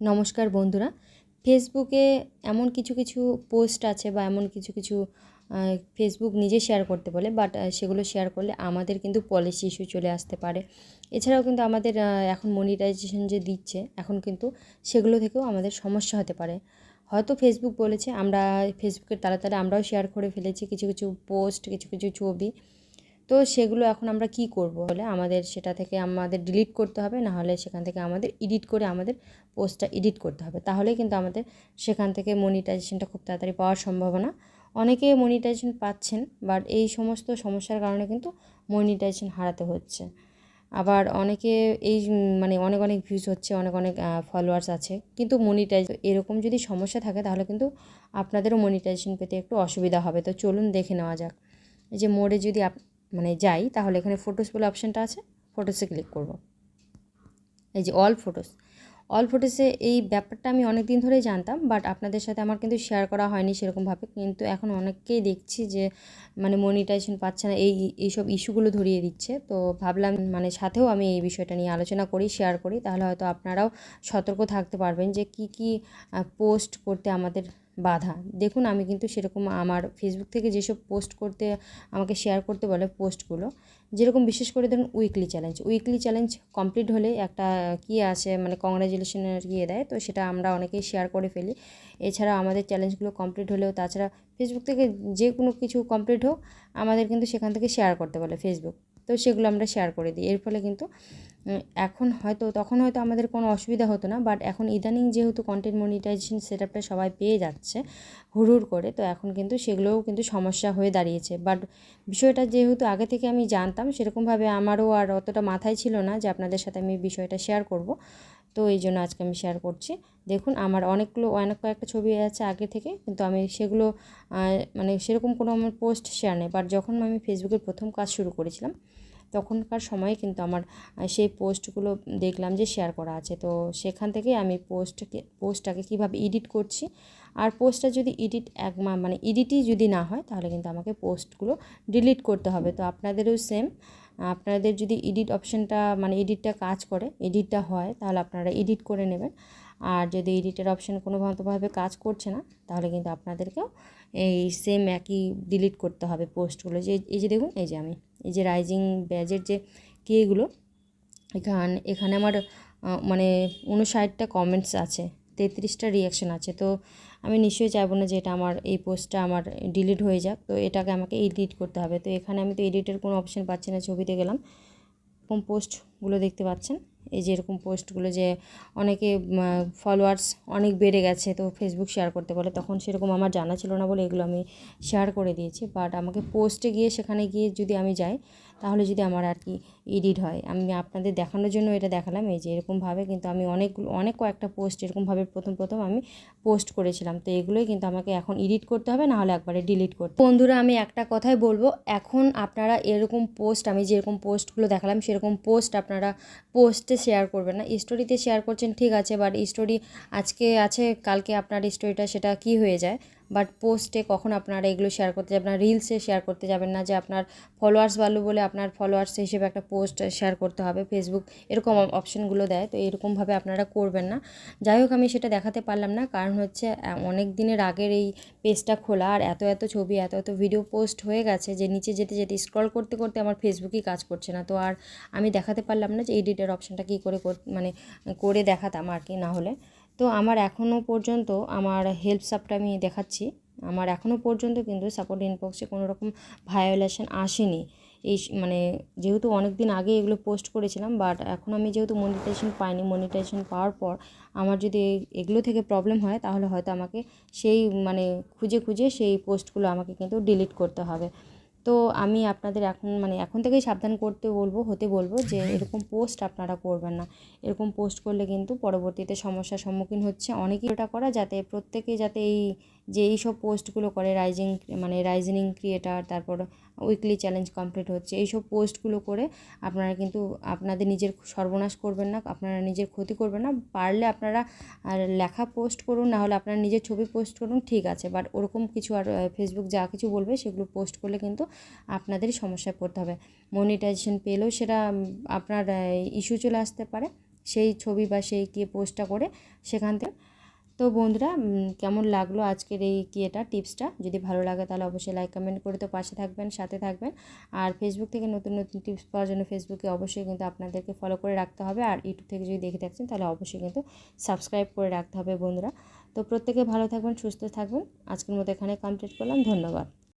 নমস্কার বন্ধুরা। ফেসবুকে এমন কিছু কিছু পোস্ট আছে বা এমন কিছু কিছু ফেসবুক নিজে শেয়ার করতে বলে বাট সেগুলো শেয়ার করলে আমাদের কিন্তু পলিসি ইস্যু চলে আসতে পারে। এছাড়াও কিন্তু আমাদের এখন মনিটাইজেশন যে দিচ্ছে, এখন কিন্তু সেগুলো থেকেও আমাদের সমস্যা হতে পারে। হয়তো ফেসবুক বলেছে, আমরা ফেসবুকের তালা তালা আমরাও শেয়ার করে ফেলেছি, কিছু কিছু পোস্ট কিছু কিছু ছবি। তো সেগুলো এখন আমরা কি করব বলে আমাদের সেটা থেকে আমাদের ডিলিট করতে হবে না হলে সেখান থেকে আমাদের এডিট করে আমাদের পোস্টটা এডিট করতে হবে। তাহলেই কিন্তু আমাদের সেখান থেকে মনিটাইজেশনটা খুব তাড়াতাড়ি পাওয়ার সম্ভাবনা। অনেকে মনিটাইজেশন পাচ্ছেন বাট এই সমস্ত সমস্যার কারণে কিন্তু মনিটাইজেশন হারাতে হচ্ছে। আবার অনেকে এই মানে অনেক অনেক ভিউজ হচ্ছে, অনেক অনেক ফলোয়ার্স আছে, কিন্তু মনিটাইজ এরকম যদি সমস্যা থাকে, তাহলে কিন্তু আপনাদেরও মনিটাইজেশন পেতে একটু অসুবিধা হবে। তো চলুন দেখে নেওয়া যাক। যে মোড়ে যদি মানে যাই, তাহলে এখানে ফটোস বলে অপশানটা আছে ফটোসে ক্লিক করব। এই যে অল ফটোস অল ফটোসে এই ব্যাপারটা আমি অনেক দিন ধরেই জানতাম বাট আপনাদের সাথে আমার কিন্তু শেয়ার করা হয়নি সেরকমভাবে, কিন্তু এখন অনেককেই দেখছি যে মানে মনিটাইজেশন পাচ্ছে না, এই, এইসব ইস্যুগুলো ধরিয়ে দিচ্ছে। তো ভাবলাম মানে সাথেও আমি এই বিষয়টা নিয়ে আলোচনা করি শেয়ার করি, তাহলে হয়তো আপনারাও সতর্ক থাকতে পারবেন যে কি কি পোস্ট করতে আমাদের বাধা। দেখুন, আমি কিন্তু সেরকম আমার ফেসবুক থেকে যেসব পোস্ট করতে, আমাকে শেয়ার করতে বলে পোস্টগুলো যেরকম বিশেষ করে ধরুন weekly challenge weekly challenge complete হলে একটা কি আছে মানে কংগ্রাচুলেশনের ইয়ে দেয়, তো সেটা আমরা অনেকেই শেয়ার করে ফেলি। এছাড়া আমাদের চ্যালেঞ্জগুলো কমপ্লিট হলেও, তাছাড়া ফেসবুক থেকে যে কোনো কিছু কমপ্লিট হোক, আমাদের কিন্তু সেখান থেকে শেয়ার করতে বলে ফেসবুক তো সেগুলো আমরা শেয়ার করে দিই। এর ফলে কিন্তু এখন হয়তো, তখন হয়তো আমাদের কোনো অসুবিধা হতো না বাট এখন ইদানিং যেহেতু কন্টেন্ট মনিটাইজেশন সেট আপটা সবাই পেয়ে যাচ্ছে হুড়ুর করে, তো এখন কিন্তু সেগুলোও কিন্তু সমস্যা হয়ে দাঁড়িয়েছে। বাট বিষয়টা যেহেতু আগে থেকে আমি জানতাম, সেরকমভাবে আমারও আর অতটা মাথায় ছিল না যে আপনাদের সাথে আমি বিষয়টা শেয়ার করব। তো এই জন্য আজকে আমি শেয়ার করছি। দেখুন, আমার অনেকগুলো, অনেক কয়েকটা ছবি আছে আগে থেকে, কিন্তু আমি সেগুলো মানে সেরকম কোনো আমার পোস্ট শেয়ার নেই। বাট যখন আমি ফেসবুকের প্রথম কাজ শুরু করেছিলাম, তখনকার সময়ে কিন্তু আমার সেই পোস্টগুলো দেখলাম যে শেয়ার করা আছে। তো সেখান থেকে আমি পোস্টকে পোস্টটাকে কীভাবে এডিট করছি, আর পোস্টটা যদি এডিট এক মানে এডিটই যদি না হয়, তাহলে কিন্তু আমাকে পোস্টগুলো ডিলিট করতে হবে। তো আপনাদেরও সেম আপনাদের যদি এডিট অপশানটা মানে এডিটটা কাজ করে এডিটটা হয়, তাহলে আপনারা এডিট করে নেবেন। আর যদি এডিটের অপশান কোনোভাবে কাজ করছে না, তাহলে কিন্তু আপনাদেরকেও এই সেম একই ডিলিট করতে হবে পোস্টগুলো যে, এই যে দেখুন, এই যে আমি, এই যে রাইজিং ব্যাজের যে কেগুলো এখান, এখানে আমার মানে উনষাটটা কমেন্টস আছে, তেত্রিশটা রিয়াকশান আছে। তো আমি নিশ্চয়ই চাইব না যে এটা আমার, এই পোস্টটা আমার ডিলিট হয়ে যাক। তো এটাকে আমাকে এডিট করতে হবে। তো এখানে আমি তো এডিটের কোনো অপশান পাচ্ছি না, ছবিতে গেলাম। এরকম পোস্টগুলো দেখতে পাচ্ছেন? এই যে এরকম পোস্টগুলো যে অনেকে ফলোয়ার্স অনেক বেড়ে গেছে, তো ফেসবুক শেয়ার করতে বলে। তখন সেরকম আমার জানা ছিল না বলে এগুলো আমি শেয়ার করে দিয়েছি। বাট আমাকে পোস্টে গিয়ে সেখানে গিয়ে যদি আমি যাই তাহলে যদি আমার আর কি এডিট হয়, আমি আপনাদের দেখানোর জন্য এটা দেখালাম, এই যে এরকমভাবে কিন্তু আমি অনেকগুলো অনেক কয়েকটা পোস্ট এরকমভাবে প্রথম প্রথম আমি পোস্ট করেছিলাম। তো এগুলোই কিন্তু আমাকে এখন এডিট করতে হবে না হলে একবারে ডিলিট করতে। বন্ধুরা, আমি একটা কথাই বলব, এখন আপনারা এরকম পোস্ট, আমি যেরকম পোস্টগুলো দেখালাম, সেরকম পোস্ট আপনারা পোস্টে শেয়ার করবেন না। স্টোরিতে শেয়ার করছেন, ঠিক আছে, বাট স্টোরি আজকে আছে, কালকে আপনার স্টোরিটা, সেটা কি হয়ে যায়? বাট পোস্টে কখন আপনারা এগুলো শেয়ার করতে যাবেন না রিলসে শেয়ার করতে যাবেন না যে আপনার ফলোয়ার্স ভ্যালু বলে আপনার ফলোয়ার্স হিসেবে একটা পোস্ট শেয়ার করতে হবে। ফেসবুক এরকম অপশনগুলো দেয়, তো এরকমভাবে আপনারা করবেন না। যাই হোক, আমি সেটা দেখাতে পারলাম না, কারণ হচ্ছে অনেক দিনের আগের এই পেজটা খোলা, আর এত এত ছবি, এত এত ভিডিও পোস্ট হয়ে গেছে যে নিচে যেতে যেতে স্ক্রল করতে করতে আমার ফেসবুকই কাজ করছে না। তো আর আমি দেখাতে পারলাম না যে এডিটের অপশানটা কী করে মানে করে দেখাতাম আর কি, না হলে। তো আমার এখনও পর্যন্ত আমার হেল্প সাপটা আমি দেখাচ্ছি। আমার এখনও পর্যন্ত কিন্তু সাপোর্ট ইনবক্সে কোনো রকম ভায়োলেশন আসেনি। এই মানে যেহেতু অনেক দিন আগে এগুলো পোস্ট করেছিলাম বাট এখন আমি যেহেতু মনিটাইজেশন পাইনি মনিটাইজেশন পাওয়ার পর আমার যদি এগুলো থেকে প্রবলেম হয়, তাহলে হয়তো আমাকে সেই মানে খুঁজে খুঁজে সেই পোস্টগুলো আমাকে কিন্তু ডিলিট করতে হবে। তো আমি আপনাদের এখন মানে এখন থেকেই সাবধান করতে বলব, হতে বলব যে এরকম পোস্ট আপনারা করবেন না। এরকম পোস্ট করলে কিন্তু পরবর্তীতে সমস্যার সম্মুখীন হচ্ছে। অনেকেই ওটা করা যাতে, প্রত্যেকে যাতে এই যে এই সব পোস্টগুলো করে রাইজিং মানে রাইজিনিং ক্রিয়েটার, তারপর উইকলি চ্যালেঞ্জ কমপ্লিট হচ্ছে, এইসব পোস্টগুলো করে আপনারা কিন্তু আপনাদের নিজের সর্বনাশ করবেন না, আপনারা নিজের ক্ষতি করবেন না, পারলে আপনারা আর লেখা পোস্ট করুন, না হলে আপনারা নিজের ছবি পোস্ট করুন, ঠিক আছে। বাট ওরকম কিছু আর ফেসবুক যা কিছু বলবে সেগুলো পোস্ট করলে কিন্তু আপনাদেরই সমস্যায় পড়তে হবে। মনিটাইজেশন পেলেও সেটা আপনার ইস্যু চলে আসতে পারে, সেই ছবি বা সেই কি পোস্টটা করে সেখান থেকে তো বন্ধুরা কেমন লাগল আজকের এই কিয়েটা টিপসটা? যদি ভালো লাগে তাহলে অবশ্যই লাইক কমেন্ট করে তো পাশে থাকবেন, সাথে থাকবেন। আর ফেসবুক থেকে নতুন নতুন টিপস পাওয়ার জন্য ফেসবুকে অবশ্যই কিন্তু আপনাদেরকে ফলো করে রাখতে হবে। আর ইউটিউব থেকে যদি দেখে থাকছেন তাহলে অবশ্যই কিন্তু সাবস্ক্রাইব করে রাখতে হবে বন্ধুরা। তো প্রত্যেকে ভালো থাকবেন, সুস্থ থাকবেন। আজকের মতো এখানে কমপ্লিট করলাম। ধন্যবাদ।